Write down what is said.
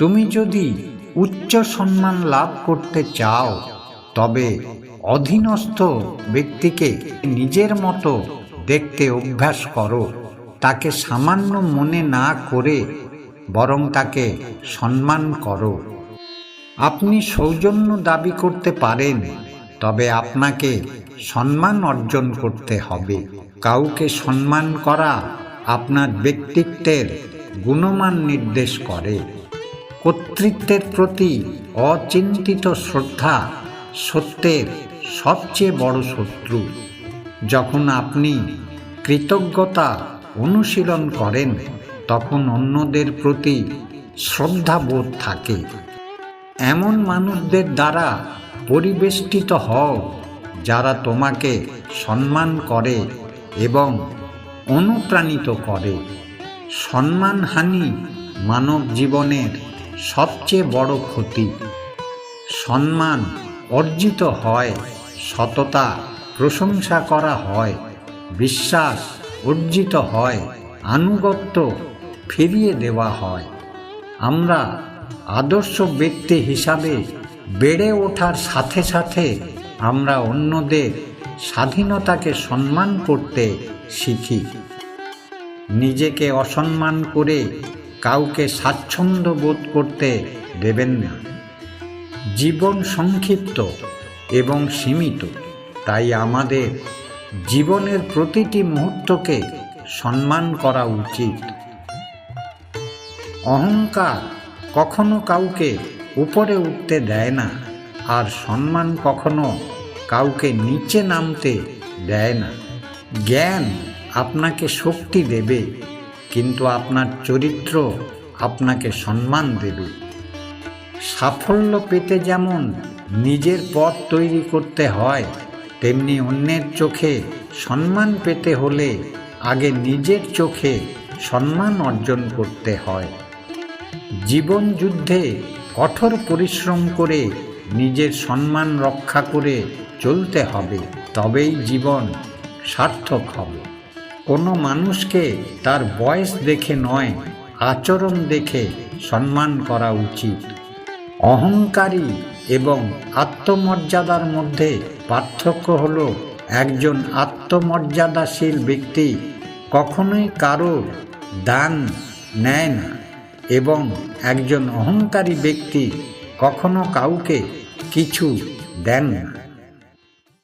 তুমি যদি উচ্চ সম্মান লাভ করতে চাও, তবে অধীনস্থ ব্যক্তিকে নিজের মতো দেখতে অভ্যাস করো। তাকে সামান্য মনে না করে বরং তাকে সম্মান করো। আপনি সৌজন্য দাবি করতে পারেন, তবে আপনাকে সম্মান অর্জন করতে হবে। কাউকে সম্মান করা আপনার ব্যক্তিত্বের গুণমান নির্দেশ করে। কর্তৃত্বের প্রতি অচিন্তিত শ্রদ্ধা সত্যের সবচেয়ে বড় শত্রু। যখন আপনি কৃতজ্ঞতা অনুশীলন করেন, তখন অন্যদের প্রতি শ্রদ্ধাবোধ থাকে। এমন মানুষদের দ্বারা পরিবেষ্টিত হও, যারা তোমাকে সম্মান করে এবং অনুপ্রাণিত করে। সম্মানহানি মানব জীবনের সবচেয়ে বড় ক্ষতি। সম্মান অর্জিত হয়, সততা প্রশংসা করা হয়, বিশ্বাস অর্জিত হয়, আনুগত্য ফিরিয়ে দেওয়া হয়। আমরা আদর্শ ব্যক্তি হিসাবে বেড়ে ওঠার সাথে সাথে আমরা অন্যদের স্বাধীনতাকে সম্মান করতে শিখি। নিজেকে অসম্মান করে কাউকে স্বাচ্ছন্দ্য বোধ করতে দেবেন না। জীবন সংক্ষিপ্ত এবং সীমিত, তাই আমাদের জীবনের প্রতিটি মুহূর্তকে সম্মান করা উচিত। অহংকার কখনো কাউকে উপরে উঠতে দেয় না, আর সম্মান কখনো কাউকে নিচে নামতে দেয় না। জ্ঞান আপনাকে শক্তি দেবে। কিন্তু আপনার চরিত্র আপনাকে সম্মান দেবে। সাফল্য পেতে যেমন নিজের পথ তৈরি করতে হয়, তেমনি অন্যের চোখে সম্মান পেতে হলে আগে নিজের চোখে সম্মান অর্জন করতে হয়। জীবন যুদ্ধে কঠোর পরিশ্রম করে নিজের সম্মান রক্ষা করে চলতে হবে, তবেই জীবন সার্থক হবে। কোনো মানুষকে তার বয়স দেখে নয়, আচরণ দেখে সম্মান করা উচিত। অহংকারী এবং আত্মমর্যাদার মধ্যে পার্থক্য হল একজন আত্মমর্যাদাশীল ব্যক্তি কখনোই কারোর দান নেয় না এবং একজন অহংকারী ব্যক্তি কখনো কাউকে কিছু দেন না।